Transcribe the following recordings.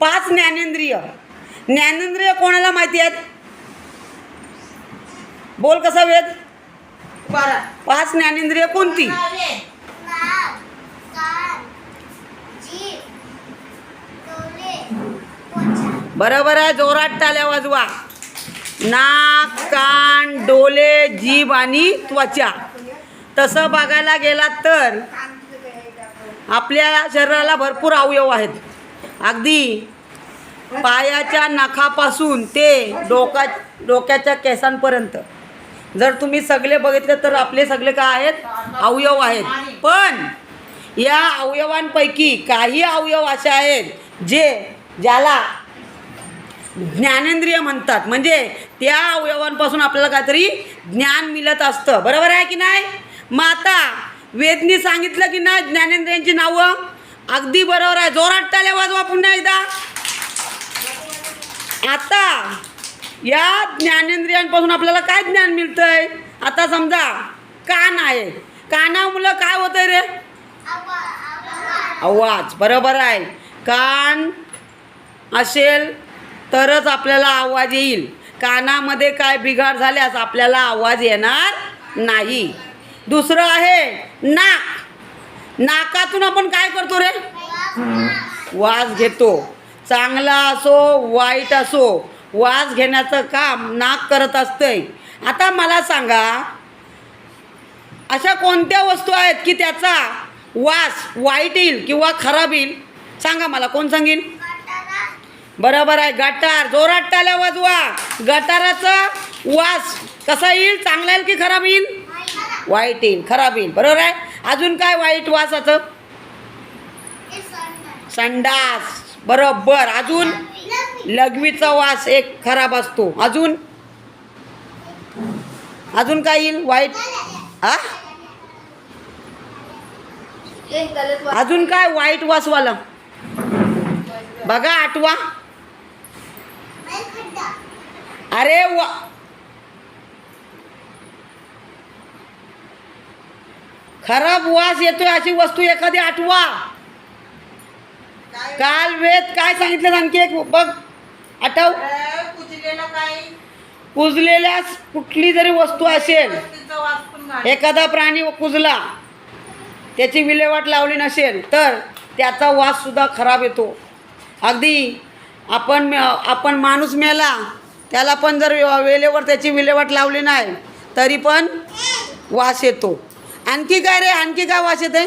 पाच ज्ञानेंद्रिय. ज्ञानेंद्रिय कोणाला माहिती आहेत? बोल कसा वेद? बारा. पाच ज्ञानेंद्रिय कोणती. बरोबर आहे जोरात टाल्या वाजवा. नाक कान डोले जीभ आणि त्वचा. तसं बघायला गेलात तर आपल्या शरीराला भरपूर अवयव आहेत. अगदी पायाच्या नखापासून ते डोका डोक्याच्या केसांपर्यंत. जर तुम्ही सगळे बघितले तर आपले सगळे काय आहेत? अवयव आहेत. पण या अवयवांपैकी काही अवयव असे आहेत जे ज्याला ज्ञानेंद्रिय म्हणतात. म्हणजे त्या अवयवांपासून आपल्याला काहीतरी ज्ञान मिळत असतं. बरोबर आहे की नाही? मग आता वेदनी सांगितलं की नाही ज्ञानेंद्रियांची नावं? अगदी बरोबर आहे. जोरात टाल्या वाजवा पुन्हा एकदा. आता या ज्ञानेंद्रियांपासून आपल्याला काय ज्ञान मिळतंय? आता समजा कान आहे. कानामुळं काय होतंय रे? आवाज. बरोबर आहे. कान असेल तरच आपल्याला आवाज येईल. कानामध्ये काय बिघाड झाल्यास आपल्याला आवाज येणार नाही. दुसरं आहे नाक. नाकातून आपण काय करतो रे? वास. घेतो. चांगला असो वाईट असो वास घेण्याचं काम नाक करत असतंय. आता मला सांगा अशा कोणत्या वस्तू आहेत की त्याचा वास वाईट येईल किंवा खराब येईल? सांगा मला कोण सांगेल गटारा, बरोबर आहे गटार. जोरात टाल्या वाजवा. गटाराचा वास कसा येईल? चांगला येईल की खराब येईल? वाईट येईल खराब येईल. बरोबर आहे? अजून काय वाईट वासाचं? संडास. बरोबर. अजून? लघवी, लघवीचा वास एक खराब असतो. अजून? अजून काय येईल? वाईट? हा अजून काय? वाईट वासवाला. बघा आठवा. अरे वा खराब वास येतोय अशी वस्तू एखादी आठवा. काल वेद काय सांगितलं आणखी एक? बघ आठव. कुजलेल्या कुठली जरी वस्तू असेल. एखादा प्राणी कुजला त्याची विल्हेवाट लावली नसेल तर त्याचा वास सुद्धा खराब येतो. अगदी आपण मे- आपण माणूस मेला त्याला पण जर वेळेवर त्याची विल्हेवाट लावली नाही तरी पण वास येतो. आणखी काय रे? आणखी काय वास येते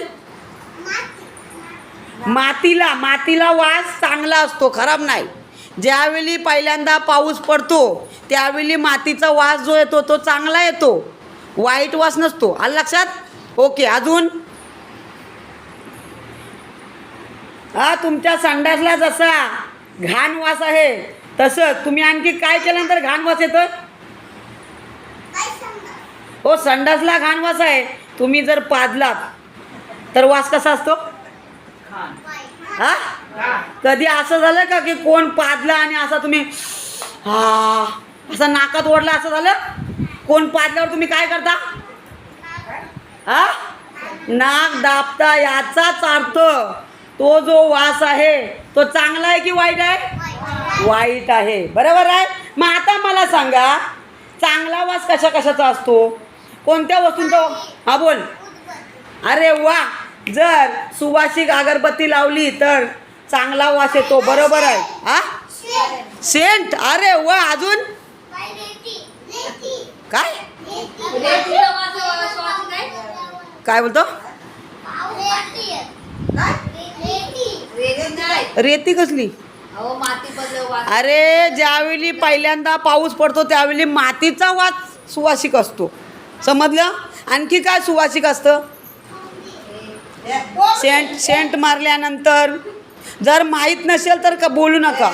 मातीला. मातीला वास चांगला असतो खराब नाही. ज्यावेळी पहिल्यांदा पाऊस पडतो त्यावेळी मातीचा वास जो येतो तो चांगला येतो. वाईट वास नसतो. आलं लक्षात? ओके अजून? हा तुमच्या संडासला जसा घाण वास आहे तसंच तुम्ही आणखी काय केल्यानंतर घाण वास येतं? हो संडासला घाण वास आहे. तुम्ही जर पाजलात तर वास कसा असतो? हा? कधी असं झालं का की कोण पाजला आणि असा तुम्ही हा असं नाकात ओढला असं झालं? कोण पाजल्यावर तुम्ही काय करता? हा? नाक दाबता याचाच अर्थ तो जो वास आहे तो चांगला आहे की वाईट आहे? वाईट आहे. बरोबर आहे? मग आता मला सांगा चांगला वास कशा कशाचा असतो? कोणत्या वस्तूंचा हा बोल. अरे वा जर सुवासिक अगरबत्ती लावली तर चांगला वास येतो बरोबर आहे. हा? सेंट अरे वा अजून? काय? काय बोलतो? रेती. कसली? अरे ज्यावेळी पहिल्यांदा पाऊस पडतो त्यावेळी मातीचा वास सुवासिक असतो. समजलं? आणखी काय सुवासिक असतं? सेंट सेंट मारल्यानंतर जर माहीत नसेल तर का बोलू नका.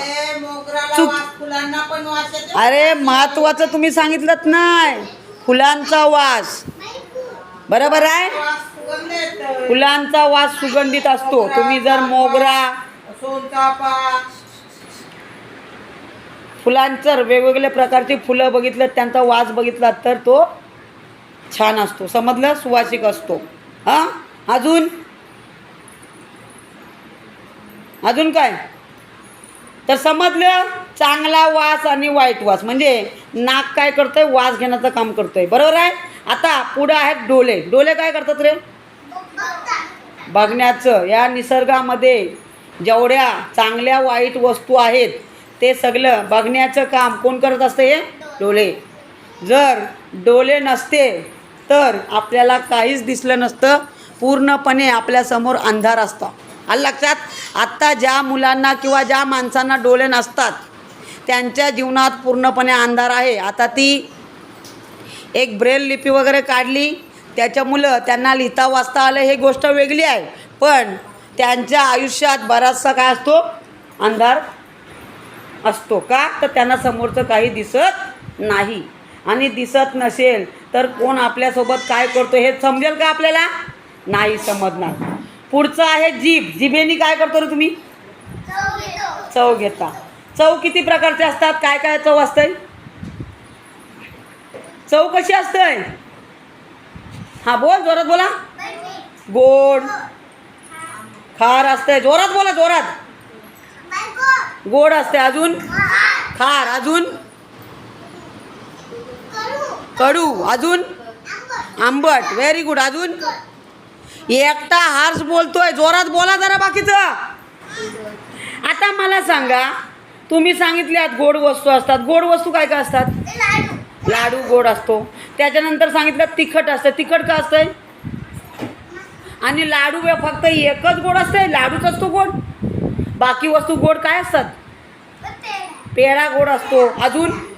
चुक-. अरे महत्वाचं तुम्ही सांगितलं नाही. फुलांचा वास. बरोबर आहे. फुलांचा वास सुगंधित असतो. तुम्ही जर मोगरा फुलांचं वेगवेगळ्या प्रकारची फुलं बघितलं त्यांचा वास बघितला तर तो छान असतो. समजलं? सुवासिक असतो. हां? अजून? अजून काय? तर समजलं? चांगला वास आणि वाईट वास. म्हणजे नाक काय करतोय? वास घेण्याचं काम करतोय. बरोबर आहे? आता पुढं आहेत डोले डोले काय करतात रे? बघण्याचं. या निसर्गामध्ये जेवढ्या चांगल्या वाईट वस्तू आहेत ते सगळं बघण्याचं काम कोण करत असतं हे? डोले जर डोले नसते तर आपल्याला काहीच दिसलं नसतं. पूर्णपणे आपल्यासमोर अंधार असतो. आलं लक्षात? आत्ता ज्या मुलांना किंवा ज्या माणसांना डोळे नसतात त्यांच्या जीवनात पूर्णपणे अंधार आहे. आता ती एक ब्रेल लिपी वगैरे काढली. त्याच्यामुळं त्यांना लिहिता वाचता आलं हे गोष्ट वेगळी आहे. पण त्यांच्या आयुष्यात बराचसा काय असतो? अंधार असतो का? तर त्यांना समोरचं काही दिसत नाही. आणि दिसत नसेल तर कोण आपल्यासोबत काय करतो हे समजेल का आपल्याला? नाही समजणार. पुढचं आहे जीभ. जिभेनी काय करतो रे तुम्ही? चव घेता. चव किती प्रकारचे असतात? काय काय चव असतंय? चव कशी असतंय? हां बोल जोरात बोला. गोड. खार असतंय. जोरात बोला जोरात. गोड असते अजून? खार अजून? कडू अजून? आंबट व्हेरी गुड अजून? एकटा हार्स बोलतोय जोरात बोला जरा बाकीचं. आता मला सांगा तुम्ही सांगितल्यात गोड वस्तू असतात. गोड वस्तू काय काय असतात? लाडू. गोड असतो. त्याच्यानंतर सांगितलं तिखट असतं. तिखट का असतंय? आणि लाडू फक्त एकच गोड असतंय? लाडूच असतो गोड? बाकी वस्तू गोड काय असतात? पेढा गोड असतो. अजून?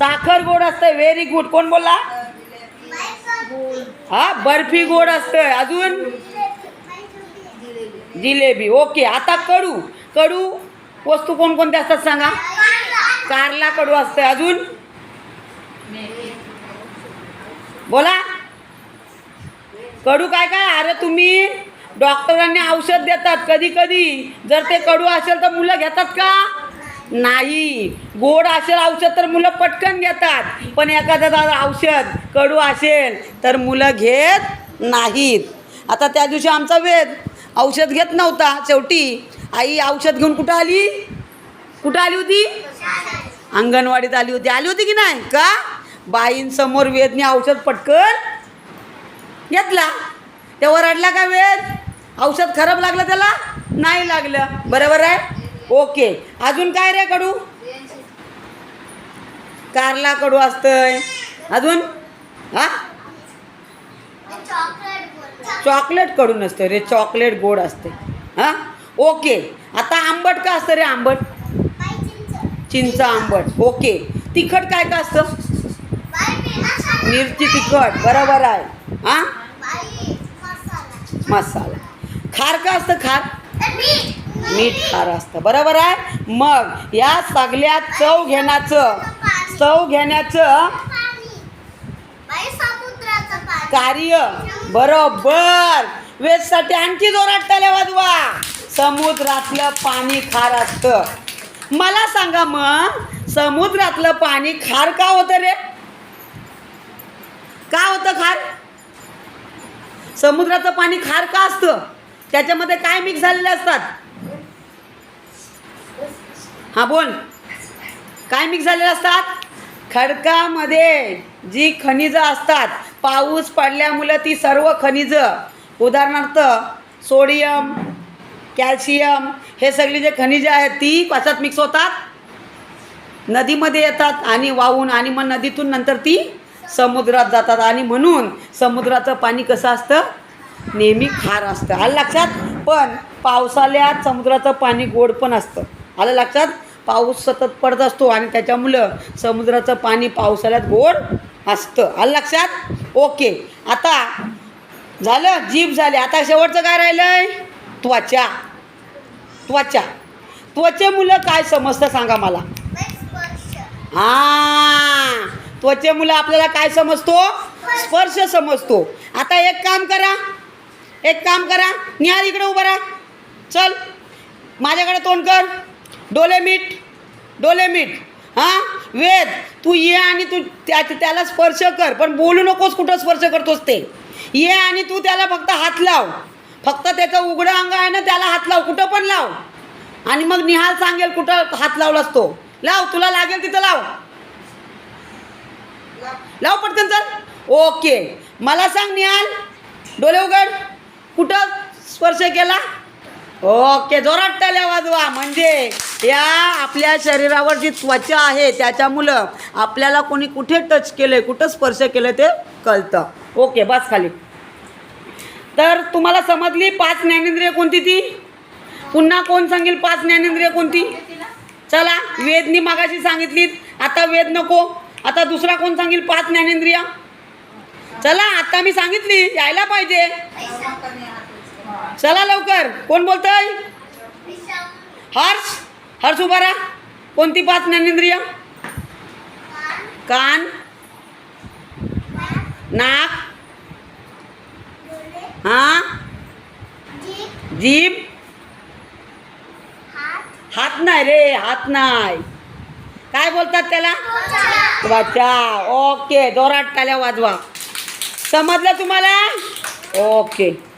साखर गोड असते व्हेरी गुड कोण बोलला? हा बर्फी गोड असते अजून? जिलेबी. ओके आता कडू. कडू वस्तू कोणकोणत्या असतात सांगा? कारला कडू असतंय. अजून? बोला. कडू काय काय? अरे तुम्ही डॉक्टरांनी औषध देतात कधी कधी जर ते कडू असेल तर मुलं घेतात का? नाही. गोड असेल औषध तर मुलं पटकन घेतात. पण एखादं औषध कडू असेल तर मुलं घेत नाहीत. आता त्या दिवशी आमचा वेद औषध घेत नव्हता शेवटी. आई औषध घेऊन कुठं आली? कुठं आली होती? अंगणवाडीत आली होती. आली होती की नाही? का? बाईंसमोर वेदने औषध पटकन घेतला. तेव्हा रडला का वेद? औषध खराब लागलं त्याला? नाही लागलं. बरोबर आहे? ओके. अजून काय रे कडू? कारला कडू असतंय. अजून? हा? चॉकलेट कडू नसतं रे चॉकलेट गोड असते हां? ओके. आता आंबट का असतं रे आंबट? चिंच आंबट. ओके. तिखट काय का असतं? मिरची तिखट. बरोबर आहे. हां? मसाला. खार का असतं खार? मीठ खार असतं. बरोबर आहे? मग या सगळ्या चव घेण्याचं चव घेण्याचं कार्य. बरोबर. वेजसाठी आणखी जोरात टाळ्या वाजवा. समुद्रातलं पाणी खार असतं. मला सांगा मग समुद्रातलं पाणी खार का होतं रे? का होतं खार? समुद्राचं पाणी खार का असतं? त्याच्यामध्ये काय मिक्स झालेले असतात? हां बोल. काय मिक्स झालेले असतात? खडकामध्ये जी खनिजं असतात पाऊस पडल्यामुळं ती सर्व खनिजं. उदाहरणार्थ सोडियम कॅल्शियम हे सगळी जे खनिजं आहेत ती कशात मिक्स होतात? नदीमध्ये येतात आणि वाहून आणि मग नदीतून नंतर ती समुद्रात जातात. आणि म्हणून समुद्राचं पाणी कसं असतं? नेहमी खार असतं. आलं लक्षात? पण पावसाळ्यात समुद्राचं पाणी गोड पण असतं. आलं लक्षात? पाऊस सतत पडत असतो आणि त्याच्यामुळं समुद्राचं पाणी पावसाळ्यात गोड असतं. आलं लक्षात? ओके. आता झालं? जीभ झाली. आता शेवटचं काय राहिलं आहे त्वचा. त्वचा त्वचेमुळं काय समजतं सांगा मला? हां. त्वचेमुळं आपल्याला काय समजतो? स्पर्श समजतो. आता एक काम करा. एक काम करा. निहाल इकडे उभं राहा. चल. माझ्याकडे तोंड कर. डोले मीठ डोले मीठ. हां? वेद तू ये आणि तू त्या त्याला स्पर्श कर पण बोलू नकोस कुठं स्पर्श करतोस ते. ये आणि तू त्याला फक्त हात लाव. फक्त त्याचं उघडं अंग आहे ना त्याला हात लाव कुठं पण लाव. आणि मग निहाल सांगेल कुठं हात लावलास तो. लाव तुला लागेल तिथं लाव. लाव पटकन चल. ओके. मला सांग निहाल डोले उघड. कुठं स्पर्श केला? ओके जोरात टाळ्या वाजवा. म्हणजे या आपल्या शरीरावर जी त्वचा आहे त्याच्यामुळं आपल्याला कोणी कुठे टच केलं कुठं स्पर्श केलं ते कळतं. ओके बस खाली. तर तुम्हाला समजली पाच ज्ञानेंद्रिय कोणती ती? पुन्हा कोण सांगेल पाच ज्ञानेंद्रिय कोणती? चला वेदनी मागाशी सांगितली आता वेद नको. आता दुसरा कोण सांगेल पाच ज्ञानेंद्रिय? चला आता मी सांगितली यायला पाहिजे. चला लवकर. कोण बोलतंय? हर्ष? हर्ष उभा राहा. कोणती पाच ज्ञानेंद्रिय? कान. नाक. हा? जीभ. हात नाही रे हात नाही. काय बोलतात त्याला? वाचा ओके जोरात टाल्या वाजवा. समजलं तुम्हाला? ओके.